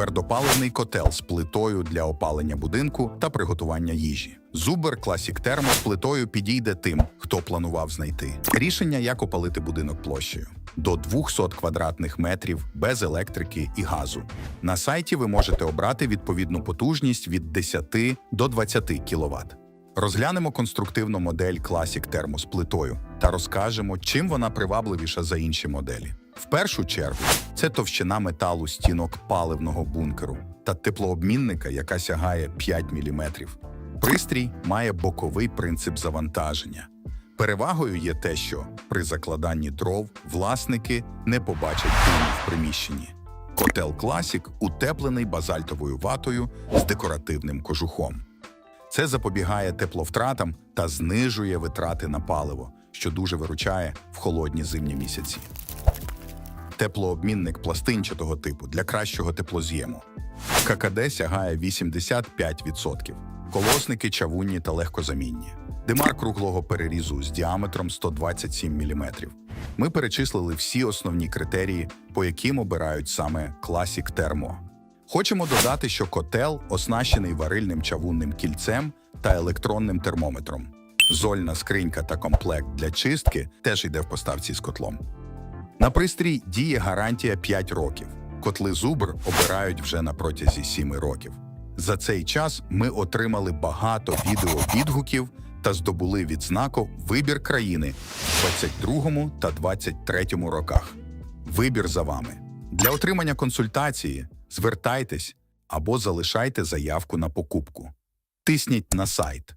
твердопаливний котел з плитою для опалення будинку та приготування їжі. Зубер Classic Thermo з плитою підійде тим, хто планував знайти. Рішення, як опалити будинок площею до 200 квадратних метрів без електрики і газу. На сайті ви можете обрати відповідну потужність від 10 до 20 кВт. Розглянемо конструктивну модель Classic Thermo з плитою та розкажемо, чим вона привабливіша за інші моделі. В першу чергу це товщина металу стінок паливного бункеру та теплообмінника, яка сягає 5 мм. Пристрій має боковий принцип завантаження. Перевагою є те, що при закладанні дров власники не побачать диму в приміщенні. Котел Classic утеплений базальтовою ватою з декоративним кожухом. Це запобігає тепловтратам та знижує витрати на паливо, що дуже виручає в холодні зимні місяці. Теплообмінник пластинчатого типу для кращого теплоз'єму. ККД сягає 85%. Колосники чавунні та легкозамінні. Димар круглого перерізу з діаметром 127 мм. Ми перечислили всі основні критерії, по яким обирають саме Classic Thermo. Хочемо додати, що котел оснащений варильним чавунним кільцем та електронним термометром. Зольна скринька та комплект для чистки теж йде в поставці з котлом. На пристрій діє гарантія 5 років. Котли Зубр обирають вже на протязі 7 років. За цей час ми отримали багато відеовідгуків та здобули відзнаку Вибір країни в 22 та 23 роках. Вибір за вами. Для отримання консультації звертайтесь або залишайте заявку на покупку. Тисніть на сайт.